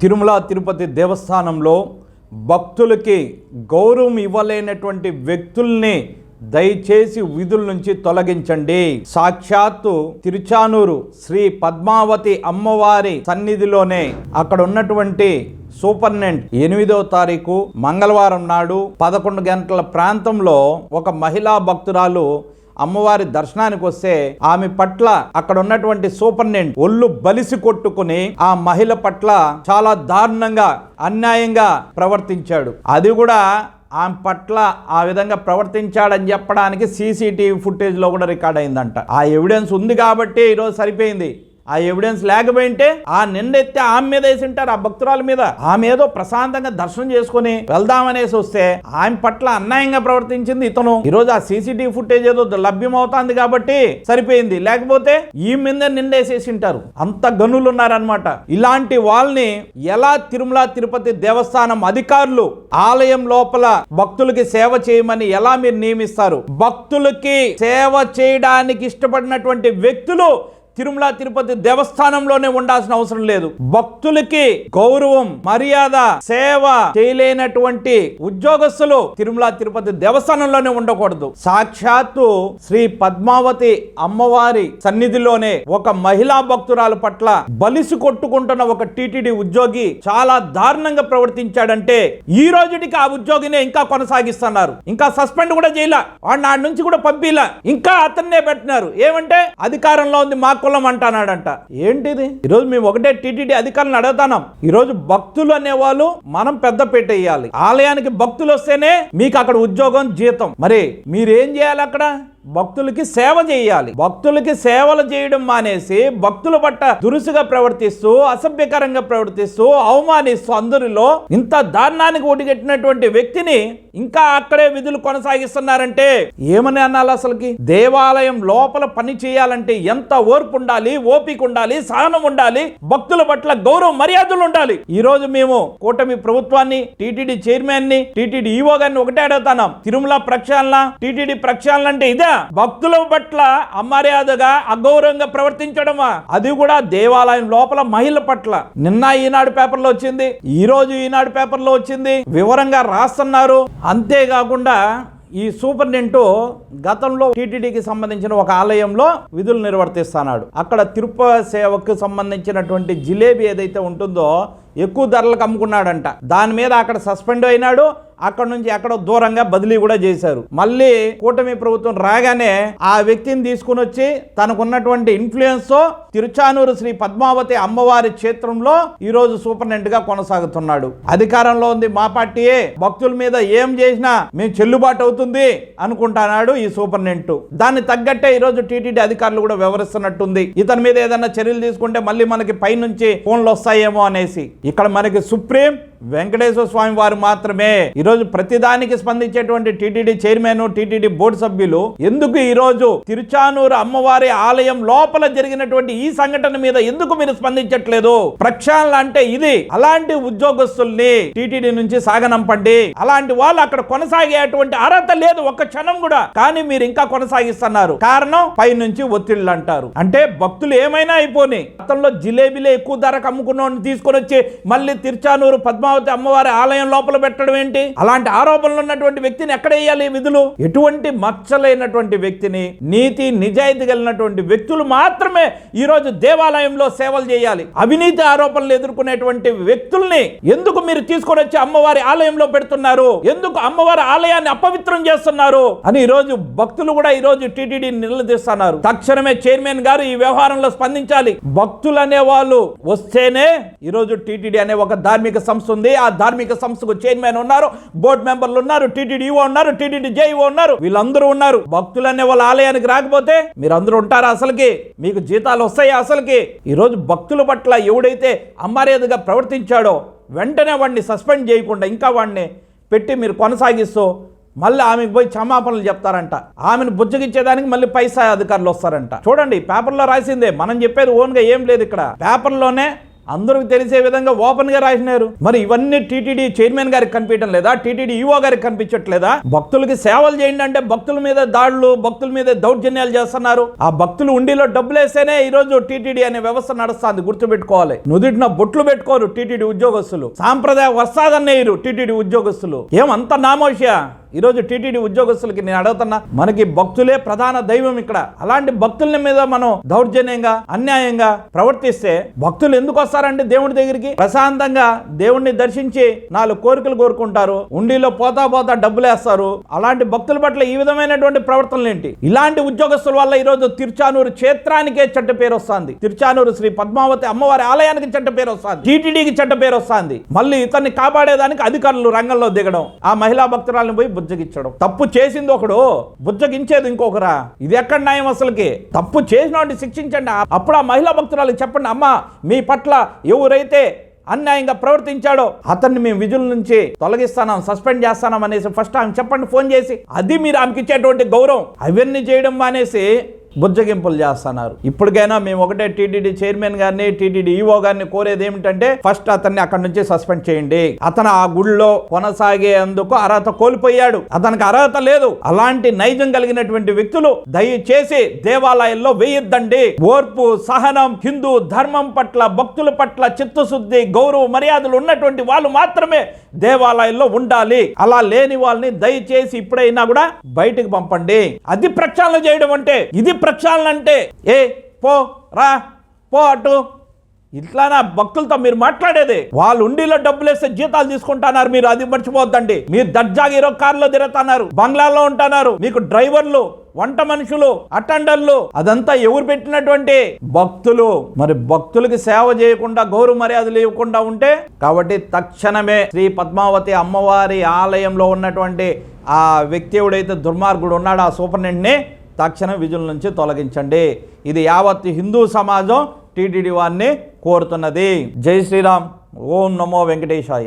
తిరుమల తిరుపతి దేవస్థానంలో భక్తులకి గౌరవం ఇవ్వలేనటువంటి వ్యక్తుల్ని దయచేసి విధుల నుంచి తొలగించండి. సాక్షాత్తు తిరుచానూరు శ్రీ పద్మావతి అమ్మవారి సన్నిధిలోనే అక్కడ ఉన్నటువంటి సూపర్నెంట్ ఎనిమిదవ తారీఖు మంగళవారం నాడు పదకొండు గంటల ప్రాంతంలో ఒక మహిళా భక్తురాలు అమ్మవారి దర్శనానికి వస్తే ఆమె పట్ల అక్కడ ఉన్నటువంటి సూపర్నెంట్ ఒళ్ళు బలిసి కొట్టుకుని ఆ మహిళ పట్ల చాలా దారుణంగా అన్యాయంగా ప్రవర్తించాడు. అది కూడా ఆమె పట్ల ఆ విధంగా ప్రవర్తించాడని చెప్పడానికి సీసీటీవీ ఫుటేజ్లో కూడా రికార్డ్ అయిందంట. ఆ ఎవిడెన్స్ ఉంది కాబట్టి ఈరోజు సరిపోయింది. ఆ ఎవిడెన్స్ లేకపోయింటే ఆ నిండెత్తే ఆమె మీద వేసి ఉంటారు ఆ భక్తురాల మీద. ఆమె ఏదో ప్రశాంతంగా దర్శనం చేసుకుని వెళ్దామనేసి వస్తే ఆమె పట్ల అన్యాయంగా ప్రవర్తించింది ఇతను. ఈరోజు ఆ సీసీటీవీ ఫుటేజ్ ఏదో లభ్యం అవుతుంది కాబట్టి సరిపోయింది. లేకపోతే ఈ మీద నిండేసేసి ఉంటారు. అంత గనులు ఉన్నారనమాట ఇలాంటి వాళ్ళని ఎలా తిరుమల తిరుపతి దేవస్థానం అధికారులు ఆలయం లోపల భక్తులకి సేవ చేయమని ఎలా మీరు నియమిస్తారు? భక్తులకి సేవ చేయడానికి ఇష్టపడినటువంటి వ్యక్తులు తిరుమల తిరుపతి దేవస్థానంలోనే ఉండాల్సిన అవసరం లేదు. భక్తులకి గౌరవం మర్యాద సేవ చేయలేనటువంటి ఉద్యోగస్తులు తిరుమల తిరుపతి దేవస్థానంలోనే ఉండకూడదు. సాక్షాత్తు శ్రీ పద్మావతి అమ్మవారి సన్నిధిలోనే ఒక మహిళా భక్తురాల పట్ల బలిసి కొట్టుకుంటున్న ఒక టీటీడీ ఉద్యోగి చాలా దారుణంగా ప్రవర్తించాడంటే ఈ రోజుటికి ఆ ఉద్యోగినే ఇంకా కొనసాగిస్తున్నారు. ఇంకా సస్పెండ్ కూడా చేయలే. వాడిని నుంచి కూడా పంపిలా. ఇంకా అతన్నే పెట్టినారు. ఏమంటే అధికారంలో ఉంది మాకు కులం అంటున్నాడంట. ఏంటిది? ఈరోజు మేము ఒకటే టీటీడీ అధికారులను అడుగుతాం ఈరోజు భక్తులు అనేవాళ్ళు మనం పెద్ద పెట్టేయాలి ఆలయానికి భక్తులు వస్తేనే మీకు అక్కడ ఉద్యోగం జీతం. మరి మీరేం చేయాలి అక్కడ? భక్తులకి సేవ చేయాలి. భక్తులకి సేవలు చేయడం మానేసి భక్తుల పట్ల దురుసుగా ప్రవర్తిస్తూ అసభ్యకరంగా ప్రవర్తిస్తూ అవమానిస్తూ అందరిలో ఇంత దారుణానికి ఒడిగట్టినటువంటి వ్యక్తిని ఇంకా అక్కడే విధులు కొనసాగిస్తున్నారంటే ఏమని అనాలి అసలుకి? దేవాలయం లోపల పని చేయాలంటే ఎంత ఓర్పు ఉండాలి ఓపిక ఉండాలి సహనం ఉండాలి భక్తుల పట్ల గౌరవ మర్యాదలు ఉండాలి ఈ రోజు మేము కూటమి ప్రభుత్వాన్ని టీటీడీ చైర్మన్ని టీటీడీ ఈవో గారిని ఒకటే అడుగుతున్నాం. తిరుమల ప్రక్షాళన టీటీడీ ప్రక్షాళన అంటే ఇదే. భక్తుల పట్ల అమర్యాదగా అగౌరవంగా ప్రవర్తించడమా? అది కూడా దేవాలయం లోపల మహిళ పట్ల. నిన్న ఈనాడు పేపర్లో వచ్చింది ఈ రోజు ఈనాడు పేపర్లో వచ్చింది. వివరంగా రాస్తున్నారు. అంతేకాకుండా ఈ సూపరింటెండెంట్ గతంలో టీటీడీకి సంబంధించిన ఒక ఆలయంలో విధులు నిర్వర్తిస్తున్నాడు. అక్కడ తిరుపతి సేవకు సంబంధించినటువంటి జిలేబీ ఏదైతే ఉంటుందో ఎక్కువ ధరలకు అమ్ముకున్నాడంట. దాని మీద అక్కడ సస్పెండ్ అయినాడు. అక్కడ నుంచి ఎక్కడో దూరంగా బదిలీ కూడా చేశారు. మళ్ళీ కూటమి ప్రభుత్వం రాగానే ఆ వ్యక్తిని తీసుకుని వచ్చి తనకున్నటువంటి ఇన్ఫ్లుయెన్స్తో తిరుచానూరు శ్రీ పద్మావతి అమ్మవారి క్షేత్రంలో ఈ రోజు సూపరింటెండెంట్గా కొనసాగుతున్నాడు. అధికారంలో ఉంది మా పార్టీయే. భక్తుల మీద ఏం చేసినా మేము చెల్లుబాటు అవుతుంది అనుకుంటున్నాడు ఈ సూపరింటెండెంట్. దాన్ని తగ్గట్టే ఈ రోజు టీటీడీ అధికారులు కూడా వివరిస్తున్నట్టుంది ఇతని మీద ఏదైనా చర్యలు తీసుకుంటే మళ్ళీ మనకి పైనుంచి ఫోన్లు వస్తాయేమో అనేసి. ఇక్కడ మనకి సుప్రీం వెంకటేశ్వర స్వామి వారు మాత్రమే. ఈరోజు ప్రతిదానికి స్పందించేటువంటి టీటీడీ చైర్మన్ టీటీడీ బోర్డు సభ్యులు ఎందుకు ఈ రోజు తిరుచానూరు అమ్మవారి ఆలయం లోపల జరిగినటువంటి ఈ సంఘటన మీద ఎందుకు మీరు స్పందించట్లేదు? ప్రక్షాళన అంటే ఇది. అలాంటి ఉద్యోగస్తుల్ని టీటీడీ నుంచి సాగనంపండి. అలాంటి వాళ్ళు అక్కడ కొనసాగేటువంటి అర్హత లేదు ఒక్క క్షణం కూడా. కానీ మీరు ఇంకా కొనసాగిస్తున్నారు. కారణం పై నుంచి ఒత్తిళ్ళు అంటారు అంటే భక్తులు ఏమైనా అయిపోని. గతంలో జిలేబీలే ఎక్కువ ధరకు అమ్ముకున్న తీసుకొని వచ్చి మళ్ళీ తిరుచానూరు పద్మావతి అమ్మవారి ఆలయం లోపల పెట్టడం ఏంటి? అలాంటి ఆరోపణలు ఉన్నటువంటి వ్యక్తిని ఎక్కడ వేయాలి విధులు? ఎటువంటి మచ్చలైనటువంటి వ్యక్తిని నీతి నిజాయితీ కలిగినటువంటి వ్యక్తులు మాత్రమే ఈ రోజు దేవాలయంలో సేవలు చేయాలి. అవినీతి ఆరోపణలు ఎదుర్కొనేటువంటి వ్యక్తుల్ని ఎందుకు మీరు తీసుకొని వచ్చి అమ్మవారి ఆలయంలో పెడుతున్నారు? ఎందుకు అమ్మవారి ఆలయాన్ని అపవిత్రం చేస్తున్నారు? అని ఈ రోజు భక్తులు కూడా ఈ రోజు టీటీడీ నిలదీస్తున్నారు. తక్షణమే చైర్మన్ గారు ఈ వ్యవహారంలో స్పందించాలి. భక్తులు అనే వాళ్ళు వస్తేనే ఈ రోజు టీటీడీ అనే ఒక ధార్మిక సంస్థ ఉంది. ఆ ధార్మిక సంస్థకు చైర్మన్ ఉన్నారు బోర్డు మెంబర్లు ఉన్నారు టీటీడీ ఉన్నారు టీటీడీ జేఈఓ ఉన్నారు వీళ్ళందరూ ఉన్నారు. భక్తులు అనే వాళ్ళ ఆలయానికి రాకపోతే మీరు అందరూ ఉంటారా అసలుకి? మీకు జీతాలు వస్తాయా అసలుకి? ఈరోజు భక్తుల పట్ల ఎవడైతే అమర్యాదగా ప్రవర్తించాడో వెంటనే వాడిని సస్పెండ్ చేయకుండా ఇంకా వాడిని పెట్టి మీరు కొనసాగిస్తూ మళ్ళీ ఆమెకు పోయి క్షమాపణలు చెప్తారంట. ఆమెను బుజ్జగించేదానికి మళ్ళీ పైసా అధికారులు వస్తారంట. చూడండి పేపర్లో రాసిందే మనం చెప్పేది ఓన్గా ఏం లేదు ఇక్కడ. పేపర్లోనే అందరికి తెలిసే విధంగా ఓపెన్గా రాసినారు. మరి ఇవన్నీ టీటీడీ చైర్మన్ గారికి కనిపించడం లేదా? టీటీడీ ఈఓ గారికి కనిపించట్లేదా? భక్తులకి సేవలు చేయండి అంటే భక్తుల మీద దాడులు భక్తుల మీద దౌర్జన్యాలు చేస్తున్నారు. ఆ భక్తులు ఉండిలో డబ్బులు వేస్తేనే ఈ రోజు టీటీడీ అనే వ్యవస్థ నడుస్తుంది గుర్తుపెట్టుకోవాలి. నుదుటిన బొట్లు పెట్టుకోరు టీటీడీ ఉద్యోగస్తులు. సాంప్రదాయ వస్తాదన్నేయరు టీటీడీ ఉద్యోగస్తులు. ఏమంత నామోష ఈరోజు టీటీడీ ఉద్యోగస్తులకి నేను అడుగుతున్నా మనకి భక్తులే ప్రధాన దైవం ఇక్కడ. అలాంటి భక్తుల మీద మనం దౌర్జన్యంగా అన్యాయంగా ప్రవర్తిస్తే భక్తులు ఎందుకు వస్తారండి దేవుడి దగ్గరికి? ప్రశాంతంగా దేవుణ్ణి దర్శించి నాలుగు కోరికలు కోరుకుంటారు. ఉండిలో పోతా పోతా డబ్బులు వేస్తారు అలాంటి భక్తుల పట్ల ఈ విధమైనటువంటి ప్రవర్తనలు ఏంటి? ఇలాంటి ఉద్యోగస్తుల వల్ల ఈరోజు తిరుచానూరు క్షేత్రానికే చెడ్డ పేరు వస్తుంది. తిరుచానూరు శ్రీ పద్మావతి అమ్మవారి ఆలయానికి చెడ్డ పేరు వస్తుంది. టీటీడీకి చెడ్డ పేరు వస్తుంది. మళ్ళీ ఇతన్ని కాపాడేదానికి అధికారులు రంగంలో దిగడం. ఆ మహిళా భక్తురాలను పోయి బుజ్జగించడం. తప్పు చేసింది ఒకడు బుజ్జగించేది ఇంకొకరా. ఇది ఎక్కడ న్యాయం అసలుకి? తప్పు చేసిన శిక్షించండి. అప్పుడు ఆ మహిళా భక్తురాలకు చెప్పండి అమ్మా మీ పట్ల ఎవరైతే అన్యాయంగా ప్రవర్తించాడో అతన్ని మేము విధుల నుంచి తొలగిస్తాం సస్పెండ్ చేస్తాం అనేసి ఫస్ట్ ఆమె చెప్పండి ఫోన్ చేసి. అది మీరు ఆమెకి ఇచ్చేటువంటి గౌరవం. అవన్నీ చేయడం మానేసి బుజ్జగింపులు చేస్తున్నారు. ఇప్పటికైనా మేము ఒకటే టీటీడీ చైర్మన్ గారిని టీటీడీ ఈఓ గారిని కోరేది ఏమిటంటే ఫస్ట్ అతన్ని అక్కడి నుంచి సస్పెండ్ చేయండి. అతను ఆ గుళ్ళో కొనసాగేందుకు అర్హత కోల్పోయాడు. అతనికి అర్హత లేదు. అలాంటి నైజం కలిగినటువంటి వ్యక్తులు దయచేసి దేవాలయాల్లో వేయొద్దండి. ఓర్పు సహనం హిందూ ధర్మం పట్ల భక్తుల పట్ల చిత్తశుద్ధి గౌరవ మర్యాదలు ఉన్నటువంటి వాళ్ళు మాత్రమే దేవాలయాల్లో ఉండాలి. అలా లేని వాళ్ళని దయచేసి ఇప్పుడైనా కూడా బయటికి పంపండి. అది ప్రక్షాళన చేయడం అంటే ఇది ప్రక్షాళన అంటే ఏ పో రా పో అటు ఇట్లానా భక్తులతో మీరు మాట్లాడేది. వాళ్ళు ఉండిలో డబ్బులు వేస్తే జీతాలు తీసుకుంటున్నారు మీరు అది మర్చిపోద్దండి మీరు దర్జాగా ఇరో కార్లో తిరుగుతున్నారు బంగ్లాలో ఉంటున్నారు మీకు డ్రైవర్లు వంట మనుషులు అటెండర్లు అదంతా ఎవరు పెట్టినటువంటి భక్తులు. మరి భక్తులకి సేవ చేయకుండా గౌరవ మర్యాదలు ఇవ్వకుండా ఉంటే కాబట్టి తక్షణమే శ్రీ పద్మావతి అమ్మవారి ఆలయంలో ఉన్నటువంటి ఆ వ్యక్తి ఎవడైతే దుర్మార్గుడు ఉన్నాడు ఆ సూపరింటెండెంట్ని తక్షణ విధుల నుంచి తొలగించండి. ఇది యావత్ హిందూ సమాజం టీటీడీ వారిని కోరుతున్నది. జై శ్రీరామ్. ఓం నమో వెంకటేశాయ.